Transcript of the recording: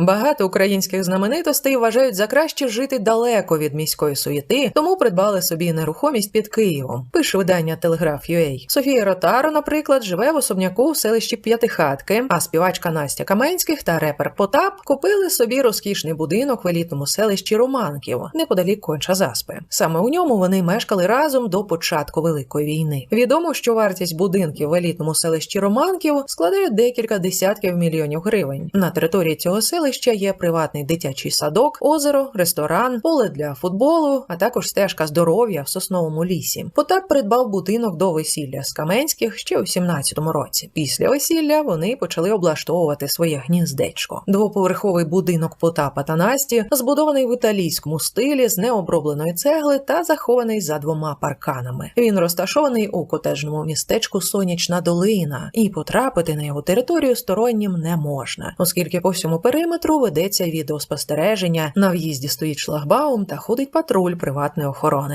Багато українських знаменитостей вважають за краще жити далеко від міської суєти, тому придбали собі нерухомість під Києвом. Пише видання Телеграф UA. Софія Ротаро, наприклад, живе в особняку в селищі П'ятихатки, а співачка Настя Каменських та репер Потап купили собі розкішний будинок в елітному селищі Романків, неподалік конча заспи. Саме у ньому вони мешкали разом до початку Великої війни. Відомо, що вартість будинків в елітному селищі Романків складає декілька десятків мільйонів гривень. На території цього селища є приватний дитячий садок, озеро, ресторан, поле для футболу, а також стежка здоров'я в сосновому лісі. Потап придбав будинок до весілля з Каменських ще у 17-му році. Після весілля вони почали облаштовувати своє гніздечко. Двоповерховий будинок Потапа та Насті збудований в італійському стилі з необробленої цегли та захований за двома парканами. Він розташований у котежному містечку Сонячна Долина, і потрапити на його територію стороннім не можна, оскільки по всьому периметру ведеться відеоспостереження. На в'їзді стоїть шлагбаум та ходить патруль приватної охорони.